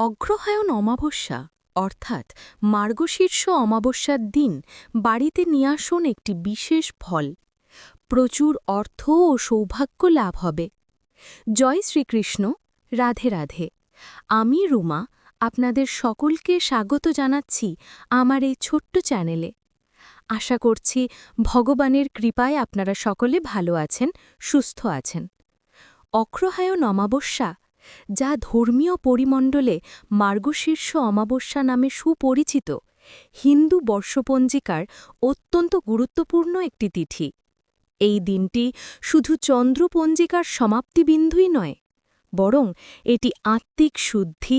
অগ্রহায়ণ অমাবস্যা, অর্থাৎ মার্গশীর্ষ অমাবস্যার দিন, বাড়িতে নিয়ে আসুন একটি বিশেষ ফল। প্রচুর অর্থ ও সৌভাগ্য লাভ হবে। জয় শ্রীকৃষ্ণ। রাধে রাধে। আমি রুমা, আপনাদের সকলকে স্বাগত জানাচ্ছি আমার এই ছোট্ট চ্যানেলে। আশা করছি ভগবানের কৃপায় আপনারা সকলে ভালো আছেন, সুস্থ আছেন। অগ্রহায়ণ অমাবস্যা যা ধর্মীয় পরিমণ্ডলে মার্গশীর্ষ অমাবস্যা নামে সুপরিচিত, হিন্দু বর্ষপঞ্জিকার অত্যন্ত গুরুত্বপূর্ণ একটি তিথি। এই দিনটি শুধু চন্দ্রপঞ্জিকার সমাপ্তিবিন্দুই নয়, বরং এটি আত্মিক শুদ্ধি,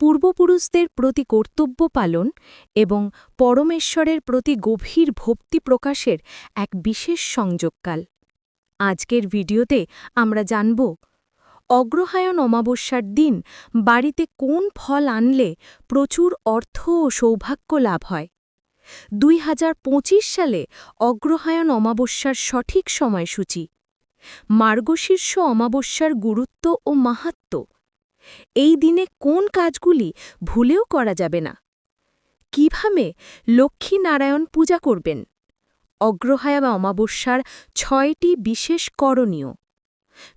পূর্বপুরুষদের প্রতি কর্তব্য পালন এবং পরমেশ্বরের প্রতি গভীর ভক্তি প্রকাশের এক বিশেষ সংযোগকাল। আজকের ভিডিওতে আমরা জানব অগ্রহায়ণ অমাবস্যার দিন বাড়িতে কোন ফল আনলে প্রচুর অর্থ ও সৌভাগ্য লাভ হয়? দুই হাজার পঁচিশ সালে অগ্রহায়ণ অমাবস্যার সঠিক সময়সূচি। মার্গশীর্ষ অমাবস্যার গুরুত্ব ও মাহাত্ম। এই দিনে কোন কাজগুলি ভুলেও করা যাবে না? কীভাবে লক্ষ্মী নারায়ণ পূজা করবেন? অগ্রহায়ণ অমাবস্যার ছয়টি বিশেষ করণীয়।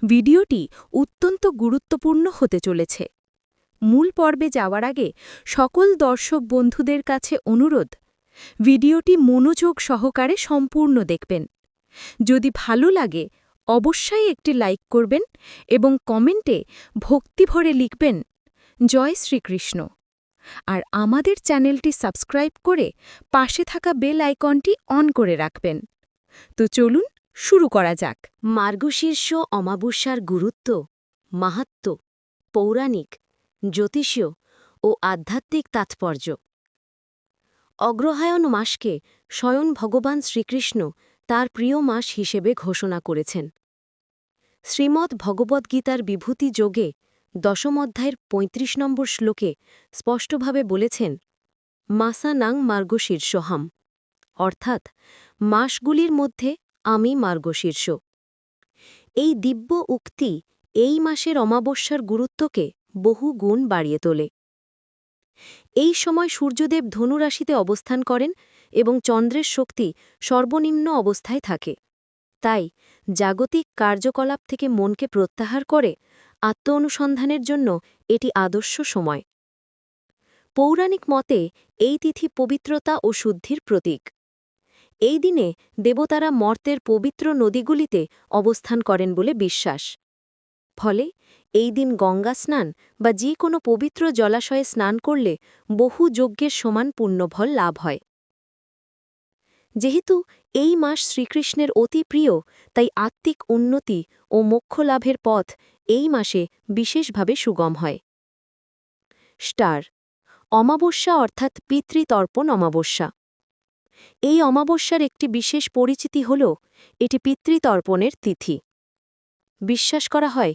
ভিডিওটি অত্যন্ত গুরুত্বপূর্ণ হতে চলেছে। মূল পর্বে যাওয়ার আগে সকল দর্শক বন্ধুদের কাছে অনুরোধ, ভিডিওটি মনোযোগ সহকারে সম্পূর্ণ দেখবেন। যদি ভালো লাগে, অবশ্যই একটি লাইক করবেন এবং কমেন্টে ভক্তিভরে লিখবেন, জয় শ্রীকৃষ্ণ। আর আমাদের চ্যানেলটি সাবস্ক্রাইব করে পাশে থাকা বেল আইকনটি অন করে রাখবেন। তো চলুন শুরু করা যাক। মার্গশীর্ষ অমাবস্যার গুরুত্ব, মাহাত্ম, পৌরাণিক, জ্যোতিষীয় ও আধ্যাত্মিক তাৎপর্য। অগ্রহায়ণ মাসকে স্বয়ং ভগবান শ্রীকৃষ্ণ তার প্রিয় মাস হিসেবে ঘোষণা করেছেন। শ্রীমদ্ ভগবদ্গীতার বিভূতি যোগে দশম অধ্যায়ের ৩৫ নম্বর শ্লোকে স্পষ্টভাবে বলেছেন, মাসা নাং মার্গশীর্ষহাম অর্থাৎ, মাসগুলির মধ্যে আমি মার্গশীর্ষ এই দিব্য উক্তি এই মাসের অমাবস্যার গুরুত্বকে বহু গুণ বাড়িয়ে তোলে। এই সময় সূর্যদেব ধনুরাশিতে অবস্থান করেন এবং চন্দ্রের শক্তি সর্বনিম্ন অবস্থায় থাকে। তাই জাগতিক কার্যকলাপ থেকে মনকে প্রত্যাহার করে আত্ম অনুসন্ধানের জন্য এটি আদর্শ সময়। পৌরাণিক মতে এই তিথি পবিত্রতা ও শুদ্ধির প্রতীক। এই দিনে দেবতারা মর্তের পবিত্র নদীগুলিতে অবস্থান করেন বলে বিশ্বাস। ফলে এই দিন গঙ্গা স্নান বা যে কোনো পবিত্র জলাশয়ে স্নান করলে বহু যজ্ঞের সমান পুণ্যফল লাভ হয়। যেহেতু এই মাস শ্রীকৃষ্ণের অতি প্রিয়, তাই আত্মিক উন্নতি ও মোক্ষ লাভের পথ এই মাসে বিশেষভাবে সুগম হয়। স্টার, অমাবস্যা অর্থাৎ পিতৃতর্পণ অমাবস্যা। এই অমাবস্যার একটি বিশেষ পরিচিতি হল এটি পিতৃতর্পণের তিথি। বিশ্বাস করা হয়,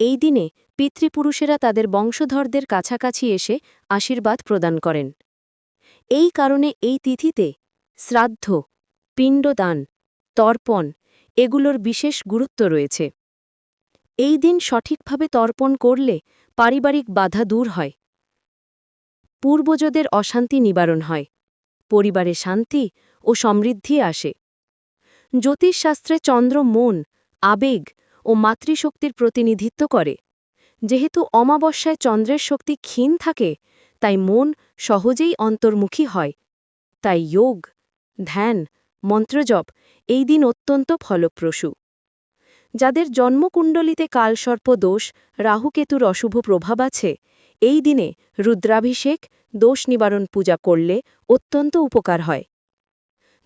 এই দিনে পিতৃপুরুষেরা তাদের বংশধরদের কাছাকাছি এসে আশীর্বাদ প্রদান করেন। এই কারণে এই তিথিতে শ্রাদ্ধ, পিণ্ডদান, তর্পণ এগুলোর বিশেষ গুরুত্ব রয়েছে। এই দিন সঠিকভাবে তর্পণ করলে পারিবারিক বাধা দূর হয়। পূর্বজদের অশান্তি নিবারণ হয়। পরিবারে শান্তি ও সমৃদ্ধি আসে। জ্যোতিষশাস্ত্রে চন্দ্র মন, আবেগ ও মাতৃশক্তির প্রতিনিধিত্ব করে। যেহেতু অমাবস্যায় চন্দ্রের শক্তি ক্ষীণ থাকে, তাই মন সহজেই অন্তর্মুখী হয়। তাই যোগ, ধ্যান, মন্ত্রজপ এই দিন অত্যন্ত ফলপ্রসূ। যাদের জন্মকুণ্ডলিতে কালসর্প দোষ, রাহুকেতুর অশুভ প্রভাব আছে, এই দিনে রুদ্রাভিষেক, দোষ নিবারণ পূজা করলে অত্যন্ত উপকার হয়।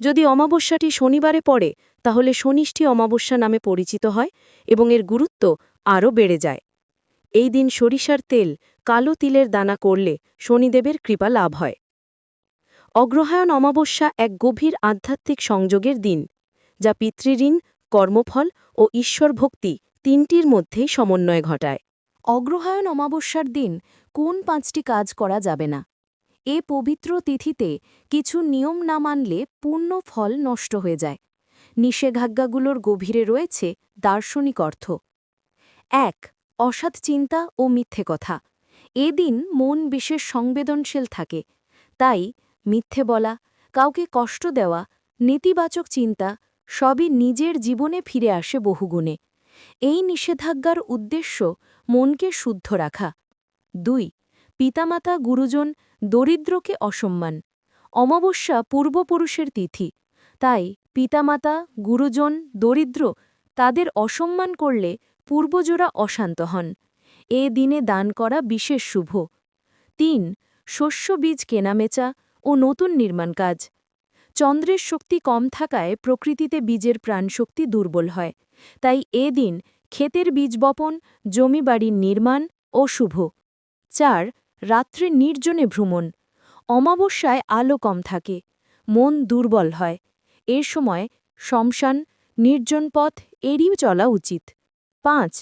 যদি অমাবস্যাটি শনিবারে পড়ে, তাহলে শনিষ্ঠী অমাবস্যা নামে পরিচিত হয় এবং এর গুরুত্ব আরও বেড়ে যায়। এই দিন সরিষার তেল, কালো তিলের দানা করলে শনিদেবের কৃপা লাভ হয়। অগ্রহায়ণ অমাবস্যা এক গভীর আধ্যাত্মিক সংযোগের দিন, যা পিতৃঋণ কর্মফল ও ঈশ্বর ভক্তি তিনটির মধ্যেই সমন্বয় ঘটায়। অগ্রহায়ণ অমাবস্যার দিন কোন পাঁচটি কাজ করা যাবে না? এ পবিত্র তিথিতে কিছু নিয়ম না মানলে পূর্ণ ফল নষ্ট হয়ে যায়। নিষেধাজ্ঞাগুলোর গভীরে রয়েছে দার্শনিক অর্থ। এক, অসৎ চিন্তা ও মিথ্যে কথা। এদিন মন বিশেষ সংবেদনশীল থাকে। তাই মিথ্যে বলা, কাউকে কষ্ট দেওয়া, নেতিবাচক চিন্তা সবই নিজের জীবনে ফিরে আসে বহুগুণে। এই নিষেধাজ্ঞার উদ্দেশ্য মনকে শুদ্ধ রাখা। দুই, পিতামাতা গুরুজন দরিদ্রকে অসম্মান। অমাবস্যা পূর্বপুরুষের তিথি। তাই পিতামাতা, গুরুজন, দরিদ্র তাদের অসম্মান করলে পূর্বজোরা অশান্ত হন। এ দিনে দান করা বিশেষ শুভ। তিন, শস্য বীজ কেনামেচা ও নতুন নির্মাণ কাজ। চন্দ্রের শক্তি কম থাকায় প্রকৃতিতে বীজের প্রাণশক্তি দুর্বল হয়। তাই এ দিন ক্ষেতের বীজ বপন, জমিবাড়ির নির্মাণ ও শুভ। চার, রাত্রে নির্জনে ভ্রমণ। অমাবস্যায় আলো কম থাকে, মন দুর্বল হয়। এ সময় শমশান, নির্জন পথ এড়িয়ে চলা উচিত। পাঁচ,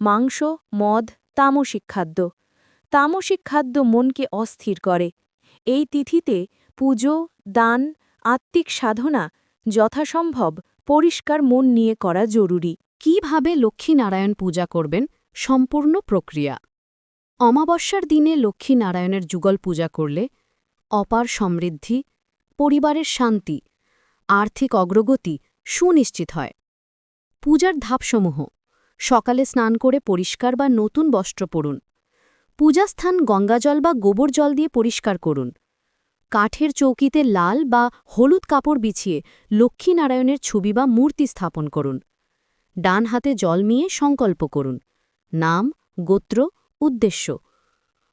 মাংস, মদ, তামসিক খাদ্য। তামসিক খাদ্য মনকে অস্থির করে। এই তিথিতে পুজো, দান আত্মিক সাধনা যথাসম্ভব, পরিষ্কার মন নিয়ে করা জরুরি। কীভাবে লক্ষ্মীনারায়ণ পূজা করবেন? সম্পূর্ণ প্রক্রিয়া। অমাবস্যার দিনে লক্ষ্মীনারায়ণের যুগল পূজা করলে অপার সমৃদ্ধি, পরিবারের শান্তি, আর্থিক অগ্রগতি সুনিশ্চিত হয়। পূজার ধাপসমূহ। সকালে স্নান করে পরিষ্কার বা নতুন বস্ত্র পরুন। পূজাস্থান গঙ্গাজল বা গোবর জল দিয়ে পরিষ্কার করুন। কাঠের চৌকিতে লাল বা হলুদ কাপড় বিছিয়ে লক্ষ্মীনারায়ণের ছবি বা মূর্তি স্থাপন করুন। ডান হাতে জল মিয়ে সংকল্প করুন। নাম, গোত্র, উদ্দেশ্য।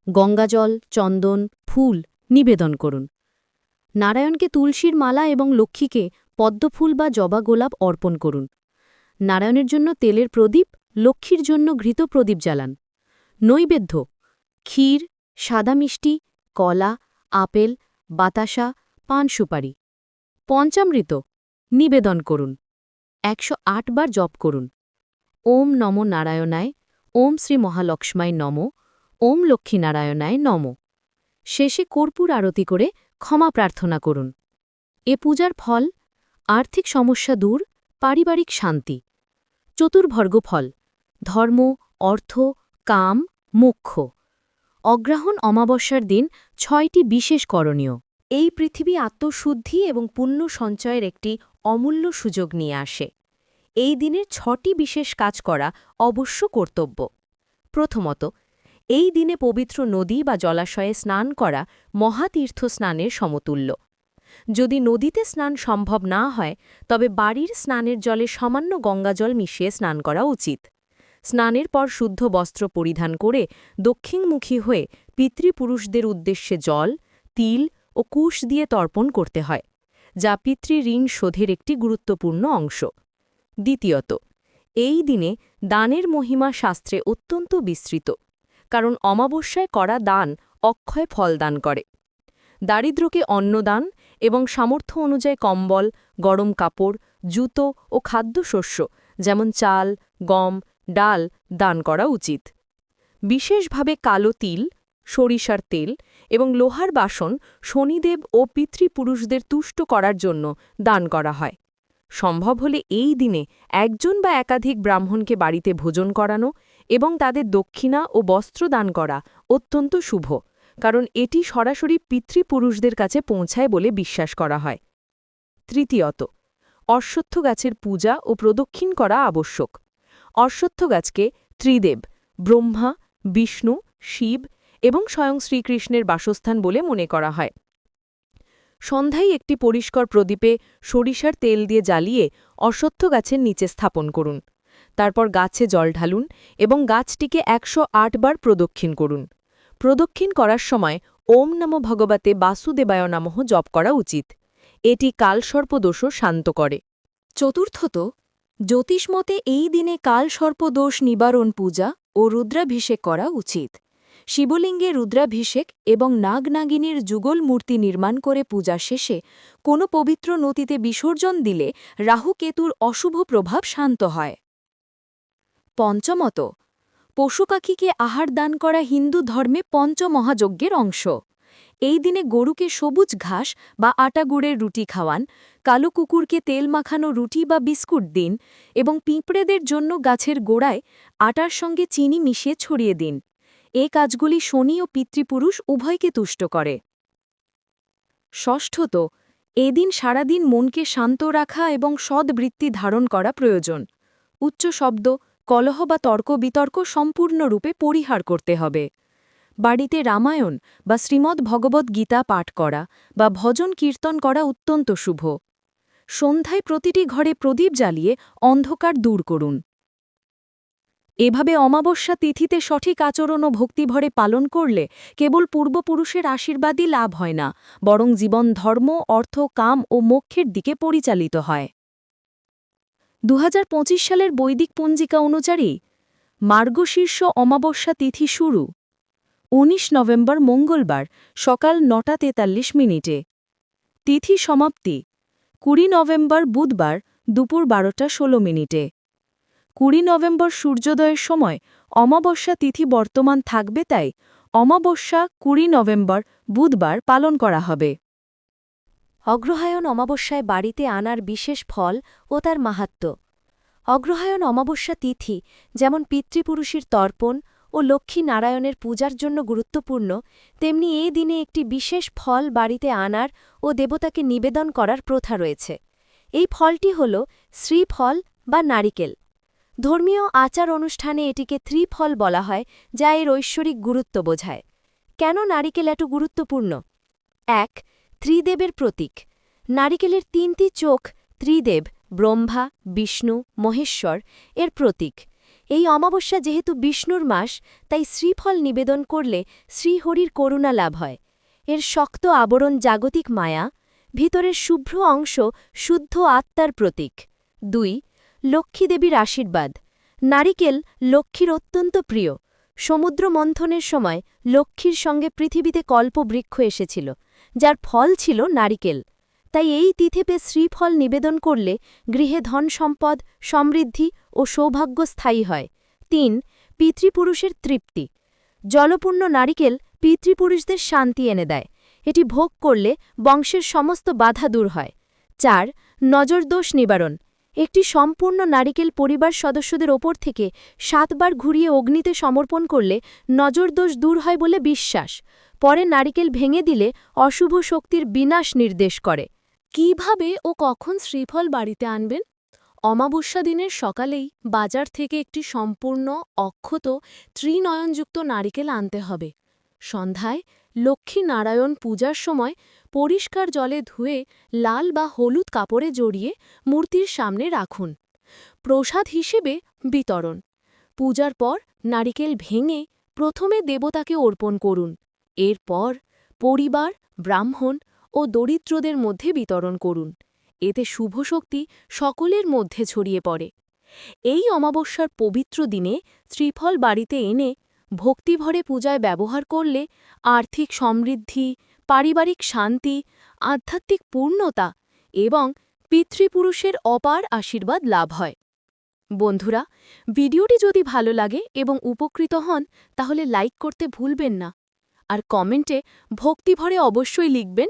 গঙ্গাজল, চন্দন, ফুল নিবেদন করুন। নারায়ণকে তুলসীর মালা এবং লক্ষ্মীকে পদ্মফুল বা জবা গোলাপ অর্পণ করুন। নারায়ণের জন্য তেলের প্রদীপ, লক্ষ্মীর জন্য ঘৃত প্রদীপ জ্বালান। নৈবেদ্য, ক্ষীর, সাদা মিষ্টি, কলা, আপেল বাতাসা, পান সুপারি। পঞ্চামৃত, নিবেদন করুন। একশো আট বার জপ করুন। ওম নম নারায়ণায়, ওম শ্রী মহালক্ষ্মায় নম, ওম লক্ষ্মীনারায়ণায় নম। শেষে কর্পূর আরতি করে ক্ষমা প্রার্থনা করুন। এ পূজার ফল, আর্থিক সমস্যা দূর, পারিবারিক শান্তি। চতুর্ভর্গ ফল ধর্ম, অর্থ, কাম, মোক্ষ। অগ্রহণ অমাবস্যার দিন ছয়টি বিশেষ করণীয়। এই পৃথিবী আত্মশুদ্ধি এবং পুণ্য সঞ্চয়ের একটি অমূল্য সুযোগ নিয়ে আসে। এই দিনের ছটি বিশেষ কাজ করা অবশ্য কর্তব্য। প্রথমত, এই দিনে পবিত্র নদী বা জলাশয়ে স্নান করা মহাতীর্থ স্নানের সমতুল্য। যদি নদীতে স্নান সম্ভব না হয়, তবে বাড়ির স্নানের জলে সামান্য গঙ্গাজল মিশিয়ে স্নান করা উচিত। স্নানের পর শুদ্ধ বস্ত্র পরিধান করে দক্ষিণমুখী হয়ে পিতৃপুরুষদের উদ্দেশ্যে জল, তিল ও কুশ দিয়ে তর্পণ করতে হয়, যা পিতৃ ঋণ শোধের একটি গুরুত্বপূর্ণ অংশ। দ্বিতীয়ত, এই দিনে দানের মহিমা শাস্ত্রে অত্যন্ত বিস্তৃত, কারণ অমাবস্যায় করা দান অক্ষয় ফল দান করে। দারিদ্রকে অন্নদান এবং সামর্থ্য অনুযায়ী কম্বল, গরম কাপড়, জুতো ও খাদ্যশস্য, যেমন চাল, গম ডাল দান করা উচিত। বিশেষভাবে কালো তিল, সরিষার তেল এবং লোহার বাসন শনিদেব ও পিতৃপুরুষদের তুষ্ট করার জন্য দান করা হয়। সম্ভব হলে এই দিনে একজন বা একাধিক ব্রাহ্মণকে বাড়িতে ভোজন করানো এবং তাদের দক্ষিণা ও বস্ত্র দান করা অত্যন্ত শুভ, কারণ এটি সরাসরি পিতৃপুরুষদের কাছে পৌঁছায় বলে বিশ্বাস করা হয়। তৃতীয়ত, অশ্বত্থ গাছের পূজা ও প্রদক্ষিণ করা আবশ্যক। অশ্বত্থ গাছকে ত্রিদেব, ব্রহ্মা, বিষ্ণু, শিব এবং স্বয়ং শ্রীকৃষ্ণের বাসস্থান বলে মনে করা হয়। সন্ধ্যায় একটি পরিষ্কার প্রদীপে সরিষার তেল দিয়ে জ্বালিয়ে অশ্বত্থ গাছের নিচে স্থাপন করুন। তারপর গাছে জল ঢালুন এবং গাছটিকে একশো আট বার প্রদক্ষিণ করুন। প্রদক্ষিণ করার সময় ওম নম ভগবতে বাসুদেবায় নামহ জপ করা উচিত। এটি কালসর্পদোষও শান্ত করে। চতুর্থত জ্যোতিষমতে এই দিনে কালসর্পদোষ নিবারণ পূজা ও রুদ্রাভিষেক করা উচিত। শিবলিঙ্গে রুদ্রাভিষেক এবং নাগনাগিনীর যুগল মূর্তি নির্মাণ করে পূজা শেষে কোনো পবিত্র নদীতে বিসর্জন দিলে রাহুকেতুর অশুভ প্রভাব শান্ত হয়। পঞ্চমত পশুপাখিকে আহার দান করা হিন্দু ধর্মে পঞ্চমহাযজ্ঞের অংশ। এই দিনে গরুকে সবুজ ঘাস বা আটা গুড়ের রুটি খাওয়ান, কালো কুকুরকে তেল মাখানো রুটি বা বিস্কুট দিন এবং পিঁপড়েদের জন্য গাছের গোড়ায় আটার সঙ্গে চিনি মিশিয়ে ছড়িয়ে দিন। এ কাজগুলি শনি ও পিতৃপুরুষ উভয়কে তুষ্ট করে। ষষ্ঠত এদিন সারাদিন মনকে শান্ত রাখা এবং সদ্বৃত্তি ধারণ করা প্রয়োজন। উচ্চ শব্দ, কলহ বা তর্ক বিতর্ক সম্পূর্ণরূপে পরিহার করতে হবে। বাড়িতে রামায়ণ বা শ্রীমদ্ ভগবদ্ গীতা পাঠ করা বা ভজন কীর্তন করা অত্যন্ত শুভ। সন্ধ্যায় প্রতিটি ঘরে প্রদীপ জ্বালিয়ে অন্ধকার দূর করুন। এভাবে অমাবস্যা তিথিতে সঠিক আচরণ ও ভক্তিভরে পালন করলে কেবল পূর্বপুরুষের আশীর্বাদই লাভ হয় না, বরং জীবন ধর্ম, অর্থ, কাম ও মোক্ষের দিকে পরিচালিত হয়। দু হাজার পঁচিশ সালের বৈদিক পঞ্জিকা অনুযায়ী মার্গশীর্ষ অমাবস্যা তিথি শুরু। ১৯ নভেম্বর মঙ্গলবার সকাল নটা তেতাল্লিশ মিনিটে। তিথি সমাপ্তি, কুড়ি নভেম্বর বুধবার দুপুর বারোটা ষোলো মিনিটে। কুড়ি নভেম্বর সূর্যোদয়ের সময় অমাবস্যা তিথি বর্তমান থাকবে তাই অমাবস্যা কুড়ি নভেম্বর বুধবার পালন করা হবে। অগ্রহায়ণ অমাবস্যায় বাড়িতে আনার বিশেষ ফল ও তার মাহাত্ম্য। অগ্রহায়ণ অমাবস্যা তিথি যেমন পিতৃপুরুষের তর্পণ ও লক্ষ্মী নারায়ণের পূজার জন্য গুরুত্বপূর্ণ, তেমনি এই দিনে একটি বিশেষ ফল বাড়িতে আনার ও দেবতাকে নিবেদন করার প্রথা রয়েছে। এই ফলটি হল শ্রীফল বা নারিকেল। ধর্মীয় আচার অনুষ্ঠানে এটিকে ত্রিফল বলা হয়, যা এর ঐশ্বরিক গুরুত্ব বোঝায়। কেন নারিকেল এত গুরুত্বপূর্ণ? এক, ত্রিদেবের প্রতীক। নারিকেলের তিনটি চোখ ত্রিদেব, ব্রহ্মা, বিষ্ণু, মহেশ্বর এর প্রতীক। এই অমাবস্যা যেহেতু বিষ্ণুর মাস, তাই শ্রীফল নিবেদন করলে শ্রীহরির করুণা লাভ হয়। এর শক্ত আবরণ জাগতিক মায়া, ভিতরের শুভ্র অংশ শুদ্ধ আত্মার প্রতীক। দুই লক্ষ্মীদেবীর আশীর্বাদ। নারিকেল লক্ষ্মীর অত্যন্ত প্রিয়। সমুদ্র মন্থনের সময় লক্ষ্মীর সঙ্গে পৃথিবীতে কল্পবৃক্ষ এসেছিল, যার ফল ছিল নারিকেল। তাই এই তিথিতে শ্রীফল নিবেদন করলে গৃহে ধন সম্পদ, সমৃদ্ধি ও সৌভাগ্য স্থায়ী হয়। তিন, পিতৃপুরুষের তৃপ্তি। জলপূর্ণ নারিকেল পিতৃপুরুষদের শান্তি এনে দেয়। এটি ভোগ করলে বংশের সমস্ত বাধা দূর হয়। চার, নজরদোষ নিবারণ। একটি সম্পূর্ণ নারিকেল পরিবার সদস্যদের ওপর থেকে সাতবার ঘুরিয়ে অগ্নিতে সমর্পণ করলে নজরদোষ দূর হয় বলে বিশ্বাস। পরে নারিকেল ভেঙে দিলে অশুভ শক্তির বিনাশ নির্দেশ করে। কীভাবে ও কখন শ্রীফল বাড়িতে আনবেন? অমাবস্যা দিনের সকালেই বাজার থেকে একটি সম্পূর্ণ, অক্ষত, ত্রিনয়নযুক্ত নারিকেল আনতে হবে। সন্ধ্যায় লক্ষ্মী নারায়ণ পূজার সময় পরিষ্কার জলে ধুয়ে লাল বা হলুদ কাপড়ে জড়িয়ে মূর্তির সামনে রাখুন। প্রসাদ হিসেবে বিতরণ। পূজার পর নারিকেল ভেঙে প্রথমে দেবতাকে অর্পণ করুন। এরপর পরিবার, ব্রাহ্মণ ও দরিদ্রদের মধ্যে বিতরণ করুন। এতে শুভ শক্তি সকলের মধ্যে ছড়িয়ে পড়ে। এই অমাবস্যার পবিত্র দিনে শ্রীফল বাড়িতে এনে ভক্তিভরে পূজায় ব্যবহার করলে আর্থিক সমৃদ্ধি, পারিবারিক শান্তি, আধ্যাত্মিক পূর্ণতা এবং পিতৃপুরুষের অপার আশীর্বাদ লাভ হয়। বন্ধুরা, ভিডিওটি যদি ভালো লাগে এবং উপকৃত হন, তাহলে লাইক করতে ভুলবেন না। আর কমেন্টে ভক্তিভরে অবশ্যই লিখবেন